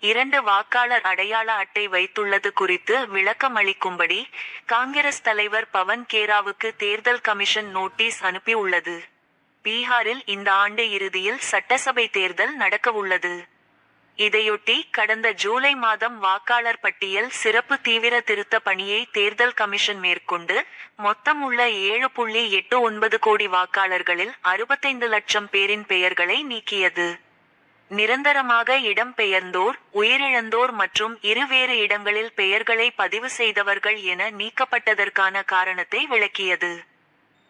இரண்டு வாக்காளர் அடையாள அட்டை வைத்துள்ளது குறித்து விளக்கமளிக்கும்படி காங்கிரஸ் தலைவர் பவன் கேராவுக்கு தேர்தல் கமிஷன் நோட்டீஸ் அனுப்பியுள்ளது. பீகாரில் இந்த ஆண்டு இறுதியில் சட்டசபை தேர்தல் நடக்கவுள்ளது. இதையொட்டி கடந்த ஜூலை மாதம் வாக்காளர் பட்டியல் சிறப்பு தீவிர திருத்த பணியை தேர்தல் கமிஷன் மேற்கொண்டு மொத்தம் உள்ள ஏழு புள்ளி எட்டு ஒன்பது கோடி வாக்காளர்களில் அறுபத்தைந்து லட்சம் பேரின் பெயர்களை நீக்கியது. நிரந்தரமாக இடம்பெயர்ந்தோர் உயிரிழந்தோர் மற்றும் இருவேறு இடங்களில் பெயர்களை பதிவு செய்தவர்கள் என நீக்கப்பட்டதற்கான காரணத்தை விளக்கியது.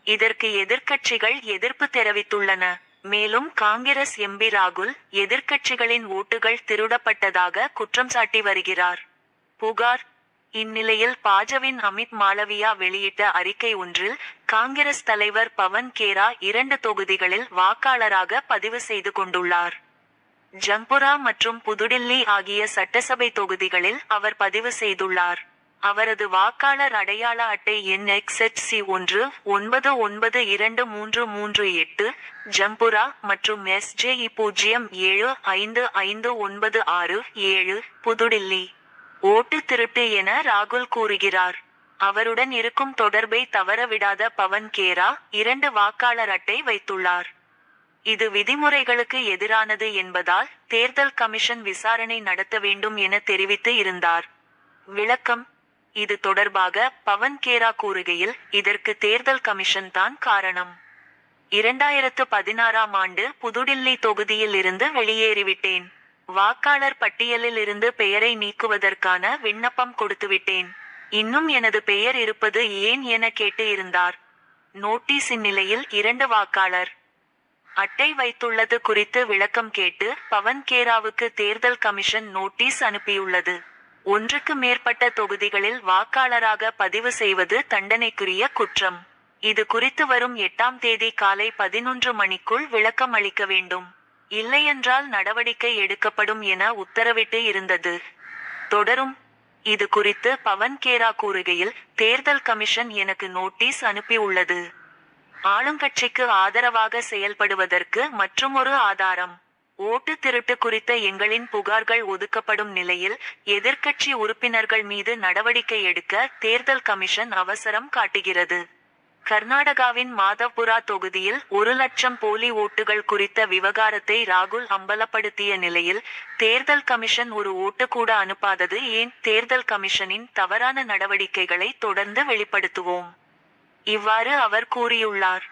இதற்கு எதிர்க்கட்சிகள் எதிர்ப்பு தெரிவித்துள்ளன. மேலும் காங்கிரஸ் எம்பி ராகுல் எதிர்க்கட்சிகளின் ஓட்டுகள் திருடப்பட்டதாக குற்றம் சாட்டி வருகிறார். புகார். இந்நிலையில் பாஜவின் அமித் மாளவியா வெளியிட்ட அறிக்கை ஒன்றில் காங்கிரஸ் தலைவர் பவன் கேரா இரண்டு தொகுதிகளில் வாக்காளராக பதிவு செய்து கொண்டுள்ளார். ஜங்புரா மற்றும் புதுடில்லி ஆகிய சட்டசபை தொகுதிகளில் அவர் பதிவு செய்துள்ளார். அவரது வாக்காளர் அடையாள அட்டை எண் சி ஒன்று ஒன்பது ஒன்பது இரண்டு மூன்று மூன்று எட்டு ஜம்புரா மற்றும் எஸ்ஜேஇ பூஜ்ஜியம் ஏழு ஐந்து ஐந்து ஒன்பது ஆறு ஏழு புதுடில்லி. ஓட்டு திருட்டு என ராகுல் கூறுகிறார். அவருடன் இருக்கும் தொடர்பை தவறவிடாத பவன் கேரா இரண்டு வாக்காளர் அட்டை வைத்துள்ளார். இது விதிமுறைகளுக்கு எதிரானது என்பதால் தேர்தல் கமிஷன் விசாரணை நடத்த வேண்டும் என தெரிவித்து இருந்தார். விளக்கம் இது தொடர்பாக பவன் கேரா கூறுகையில் இதற்கு தேர்தல் கமிஷன் தான் காரணம். இரண்டாயிரத்து பதினாறாம் ஆண்டு புதுடில்லி தொகுதியில் இருந்து வெளியேறிவிட்டேன். வாக்காளர் பட்டியலில் இருந்து பெயரை நீக்குவதற்கான விண்ணப்பம் கொடுத்துவிட்டேன். இன்னும் எனது பெயர் இருப்பது ஏன் என கேட்டு இருந்தார். நோட்டீஸின் நிலையில் இரண்டு வாக்காளர் அட்டை வைத்துள்ளது குறித்து விளக்கம் கேட்டு பவன் கேராவுக்கு தேர்தல் கமிஷன் நோட்டீஸ் அனுப்பியுள்ளது. ஒன்றுக்கு மேற்பட்ட தொகுதிகளில் வாக்காளராக பதிவு செய்வது தண்டனைக்குரிய குற்றம். இது குறித்து வரும் எட்டாம் தேதி காலை பதினொன்று மணிக்குள் விளக்கம் அளிக்க வேண்டும். இல்லையென்றால் நடவடிக்கை எடுக்கப்படும் என உத்தரவிட்டு இருந்தது. தொடரும். இது குறித்து பவன் கேரா கூறுகையில் தேர்தல் கமிஷன் எனக்கு நோட்டீஸ் அனுப்பியுள்ளது. ஆளுங்கட்சிக்கு ஆதரவாக செயல்படுவதற்கு மற்றுமொரு ஆதாரம். ஓட்டு திருட்டு குறித்த எங்களின் புகார்கள் ஒதுக்கப்படும் நிலையில் எதிர்க்கட்சி உறுப்பினர்கள் மீது நடவடிக்கை எடுக்க தேர்தல் கமிஷன் அவசரம் காட்டுகிறது. கர்நாடகாவின் மாதவ்புரா தொகுதியில் ஒரு லட்சம் போலி ஓட்டுகள் குறித்த விவகாரத்தை ராகுல் அம்பலப்படுத்திய நிலையில் தேர்தல் கமிஷன் ஒரு ஓட்டு கூட அனுப்பாதது ஏன்? தேர்தல் கமிஷனின் தவறான நடவடிக்கைகளை தொடர்ந்து வெளிப்படுத்துவோம். இவ்வாறு அவர் கூறியுள்ளார்.